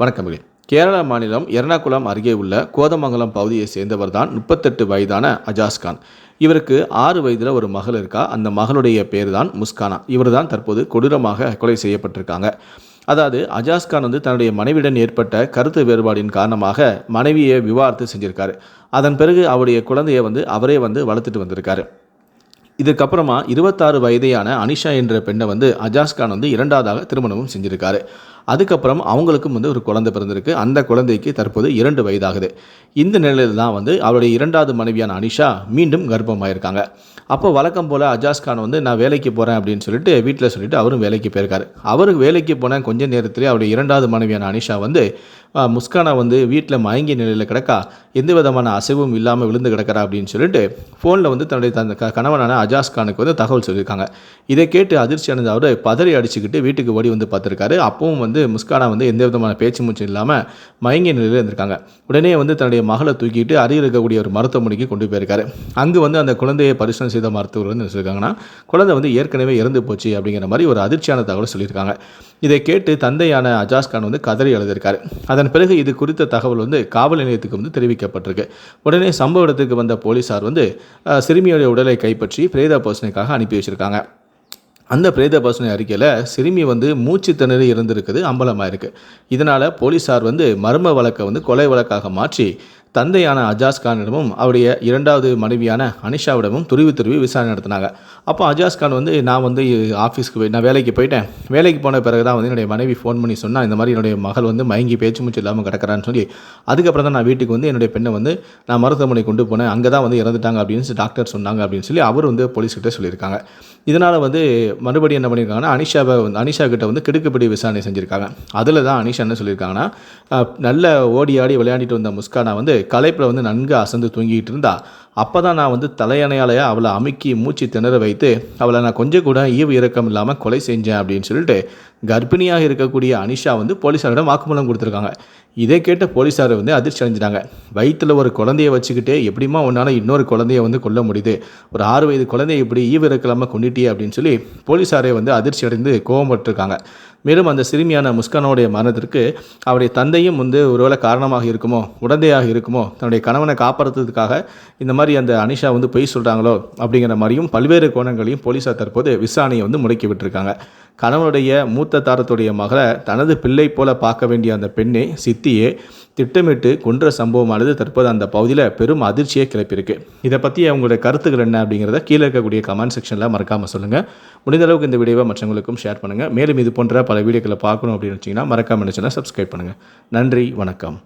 வணக்கமில்லை கேரளா மாநிலம் எர்ணாகுளம் அருகே உள்ள கோதமங்கலம் பகுதியை சேர்ந்தவர் தான் முப்பத்தெட்டு வயதான அஜாஸ்கான் இவருக்கு ஆறு வயதில் ஒரு மகள் இருக்கா? அந்த மகளுடைய பேர் தான் முஸ்கானா. இவர் தான் தற்போது கொடூரமாக கொலை செய்யப்பட்டிருக்காங்க. அதாவது அஜாஸ்கான் வந்து தன்னுடைய மனைவியுடன் ஏற்பட்ட கருத்து வேறுபாடின் காரணமாக மனைவியை விவாகரத்து செஞ்சிருக்காரு. அதன் பிறகு அவருடைய குழந்தையை வந்து அவரே வந்து வளர்த்துட்டு வந்திருக்காரு. இதுக்கப்புறமா இருபத்தாறு வயதையான அனிஷா என்ற பெண்ணை வந்து அஜாஸ்கான் வந்து இரண்டாவதாக திருமணமும் செஞ்சிருக்காரு. அதுக்கப்புறம் அவங்களுக்கும் வந்து ஒரு குழந்தை பிறந்திருக்கு. அந்த குழந்தைக்கு தற்போது இரண்டு வயதாகுது. இந்த நிலையில் தான் வந்து அவருடைய இரண்டாவது மனைவியான அனிஷா மீண்டும் கர்ப்பமாயிருக்காங்க. அப்போ வழக்கம் போல் அஜாஸ் கான் வந்து நான் வேலைக்கு போகிறேன் அப்படின்னு சொல்லிட்டு வீட்டில் சொல்லிட்டு அவரும் வேலைக்கு போயிருக்காரு. அவருக்கு வேலைக்கு போன கொஞ்ச நேரத்திலே அவருடைய இரண்டாவது மனைவியான அனிஷா வந்து முஸ்கானா வந்து வீட்டில் மயங்கிய நிலையில் கிடக்கா எந்த விதமான அசைவும் இல்லாமல் விழுந்து கிடக்கிறா அப்படின்னு சொல்லிட்டு ஃபோனில் வந்து தன்னுடைய தன் க- கணவனான அஜாஸ் கானுக்கு வந்து தகவல் சொல்லியிருக்காங்க. இதை கேட்டு அதிர்ச்சி அடைந்த அவர் பதறி அடிச்சுக்கிட்டு வீட்டுக்கு ஓடி வந்து பார்த்துருக்காரு. அப்பவும் வந்து முஸ்கானா வந்து எந்த விதமான பேச்சு மூச்சு இல்லாமல் மயங்கிய நிலையில் இருந்திருக்காங்க. உடனே வந்து தன்னுடைய மகளை தூக்கிட்டு அருகில் இருக்கக்கூடிய ஒரு மருத்துவமனைக்கு கொண்டு போயிருக்காரு. அங்கு வந்து அந்த குழந்தையை பரிசோதனை செய்த மருத்துவர் வந்து சொல்லியிருக்காங்கன்னா குழந்தை வந்து ஏற்கனவே இறந்து போச்சு அப்படிங்கிற மாதிரி ஒரு அதிர்ச்சியான தகவல் சொல்லியிருக்காங்க. இதை கேட்டு தந்தையான அஜாஸ் கான் வந்து கதறி எழுதியிருக்காரு அதன் பிறகு இது குறித்த தகவல் வந்து காவல் நிலையத்துக்கு வந்து தெரிவிக்கப்பட்டிருக்கு. உடனே சம்பவ இடத்துக்கு வந்த போலீசார் வந்து சிறுமியுடைய உடலை கைப்பற்றி பிரேத பரிசோதனைக்காக அனுப்பி வச்சிருக்காங்க. அந்த பிரேத பரிசோதனை அறிக்கையில் சிறுமி வந்து மூச்சு திணறி இருந்திருக்குது அம்பலமாக இருக்குது இதனால் போலீஸார் வந்து மர்ம வழக்கை வந்து கொலை வழக்காக மாற்றி தந்தையான அஜாஸ் கானிடமும் அவருடைய இரண்டாவது மனைவியான அனிஷாவிடமும் துருவி துருவி விசாரணை நடத்தினாங்க. அப்போ அஜாஸ் கான் வந்து நான் வந்து ஆஃபீஸ்க்கு போய் நான் வேலைக்கு போயிட்டேன். வேலைக்கு போன பிறகு தான் வந்து என்னுடைய மனைவி ஃபோன் பண்ணி சொன்னால் இந்த மாதிரி என்னுடைய மகள் வந்து மயங்கி பேச்சு மூச்சு இல்லாமல் கிடக்கிறான்னு சொல்லி அதுக்கப்புறம் தான் நான் வீட்டுக்கு வந்து என்னுடைய பெண்ணை வந்து நான் மருத்துவமனை கொண்டு போனேன். அங்கே தான் வந்து இறந்துட்டாங்க அப்படின்னு சொல்லி டாக்டர் சொன்னாங்க அப்படின்னு சொல்லி அவர் வந்து போலீஸ்கிட்ட சொல்லியிருக்காங்க. இதனால் வந்து மறுபடியும் என்ன பண்ணியிருக்காங்கன்னா அனிஷாவை வந்து அனிஷா கிட்ட வந்து கிடுக்குப்படி விசாரணை செஞ்சுருக்காங்க. அதில் தான் அனிஷா என்ன சொல்லியிருக்காங்கன்னா நல்ல ஓடி ஆடி விளையாடிட்டு வந்த முஸ்கானா வந்து களைப்பில் வந்து நன்கு அசந்து தூங்கிட்டு இருந்தா அப்போ தான் நான் வந்து தலையணையாலையா அவளை அமுக்கி மூச்சு திணற வைத்து அவளை நான் கொஞ்சம் கூட ஈவு இறக்கம் இல்லாமல் கொலை செஞ்சேன் அப்படின்னு சொல்லிட்டு கர்ப்பிணியாக இருக்கக்கூடிய அனிஷா வந்து போலீஸாரிடம் வாக்குமூலம் கொடுத்துருக்காங்க. இதை கேட்ட போலீஸார் வந்து அதிர்ச்சி அடைஞ்சிட்டாங்க. வயிற்றில் ஒரு குழந்தைய வச்சுக்கிட்டே எப்படிமா உன்னால் இன்னொரு குழந்தைய வந்து கொல்ல முடியுது? ஒரு ஆறு வயது குழந்தைய இப்படி ஈவு இறக்கலாமல் கொண்டுட்டியே அப்படின்னு சொல்லி போலீஸாரை வந்து அதிர்ச்சி அடைந்து கோவப்பட்டிருக்காங்க மேலும் அந்த சிறுமியான முஸ்கானோடைய மரணத்திற்கு அவருடைய தந்தையும் வந்து ஒருவேளை காரணமாக இருக்குமோ உடந்தையாக இருக்குமோ தன்னுடைய கணவனை காப்பாற்றுறதுக்காக இந்த மாதிரி அந்த அனிஷா வந்து பொய் சொல்கிறாங்களோ அப்படிங்கிற மாதிரியும் பல்வேறு கோணங்களையும் போலீஸார் தற்போது விசாரணையை வந்து முடக்கி விட்டுருக்காங்க. கணவனுடைய மூத்த தாரத்துடைய மகளை தனது பிள்ளை போல பார்க்க வேண்டிய அந்த பெண்ணை சித்தியே திட்டமிட்டு கொன்ற சம்பவமானது தற்போது அந்த பகுதியில் பெரும் அதிர்ச்சியை கிளப்பியிருக்கு. இதை பற்றி அவங்களுடைய கருத்துக்கள் என்ன அப்படிங்கிறத கீழே இருக்கக்கூடிய கமெண்ட் செக்ஷனில் மறக்காமல் சொல்லுங்கள் முடிந்த அளவுக்கு இந்த வீடியோவை மற்றவங்களுக்கும் ஷேர் பண்ணுங்கள் மேலும் இது போன்ற பல வீடியோக்களை பார்க்கணும் அப்படின்னு வச்சிங்கன்னா மறக்காமல் நினச்சுன்னா சப்ஸ்கிரைப் பண்ணுங்கள் நன்றி வணக்கம்.